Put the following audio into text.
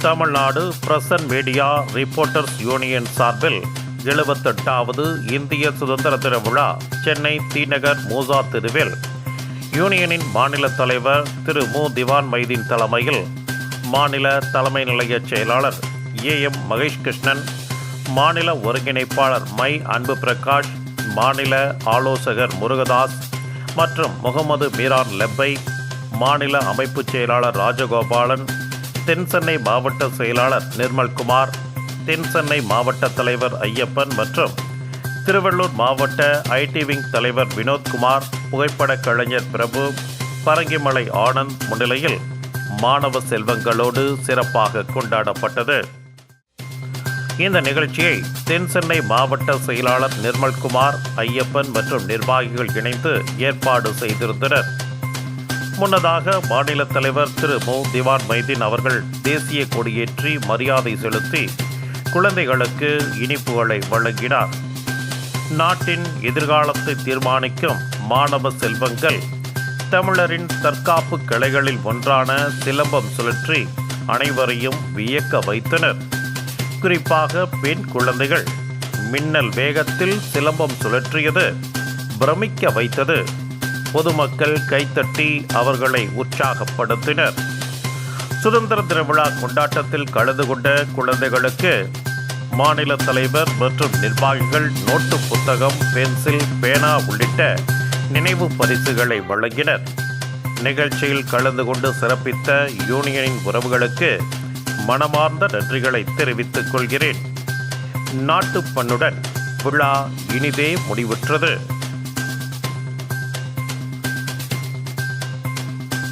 Tamil Nadu press and media reporters union சார்பில் எழுபத்தெட்டாவது இந்திய சுதந்திர தின விழா சென்னை தீநகர் மூசா தெருவில். யூனியனின் மாநில தலைவர் திரு மு. திவான் மைதீன் தலைமையில் மாநில தலைமை நிலைய செயலாளர் ஏ. எம். மகேஷ் கிருஷ்ணன் மாநில ஒருங்கிணைப்பாளர் மை. அன்பு பிரகாஷ் மாநில ஆலோசகர் முருகதாஸ் மற்றும் முகமது மீரான் லெப்பை மாநில அமைப்புச் செயலாளர் ராஜகோபாலன் தென் சென்னை மாவட்ட செயலாளர் நிர்மல்குமார் தென் சென்னை மாவட்ட தலைவர் ஐயப்பன் மற்றும் திருவள்ளூர் மாவட்ட ஐடி விங் தலைவர் வினோத்குமார் புகைப்படக் கலைஞர் பிரபு பரங்கிமலை ஆனந்த் முன்னிலையில் மாணவ செல்வங்களோடு சிறப்பாக கொண்டாடப்பட்டது. இந்த நிகழ்ச்சியை தென் சென்னை மாவட்ட செயலாளர் நிர்மல்குமார் ஐயப்பன் மற்றும் நிர்வாகிகள் இணைந்து ஏற்பாடு செய்திருந்தனர். முன்னதாக மாநில தலைவர் திரு மு. திவான் மைதீன் அவர்கள் தேசிய கொடியேற்றி மரியாதை செலுத்தி குழந்தைகளுக்கு இனிப்புகளை வழங்கினார். நாட்டின் எதிர்காலத்தை தீர்மானிக்கும் மாணவ செல்வங்கள் தமிழரின் தற்காப்பு கிளைகளில் ஒன்றான சிலம்பம் சுழற்றி அனைவரையும் வியக்க வைத்தனர். குறிப்பாக பெண் குழந்தைகள் மின்னல் வேகத்தில் சிலம்பம் சுழற்றியது பிரமிக்க வைத்தது. பொதுமக்கள் கைத்தட்டி அவர்களை உற்சாகப்படுத்தினர். சுதந்திர தின விழா கொண்டாட்டத்தில் கலந்து கொண்ட குழந்தைகளுக்கு மாநில தலைவர் மற்றும் நிர்வாகிகள் நோட்டு புத்தகம் பென்சில் பேனா உள்ளிட்ட நினைவு பரிசுகளை வழங்கினர். நிகழ்ச்சியில் கலந்து கொண்டு சிறப்பித்த யூனியனின் உறவுகளுக்கு மனமார்ந்த நன்றிகளை தெரிவித்துக் கொள்கிறேன். நாட்டுப்பண்ணுடன் விழா இனிதே முடிவுற்றது.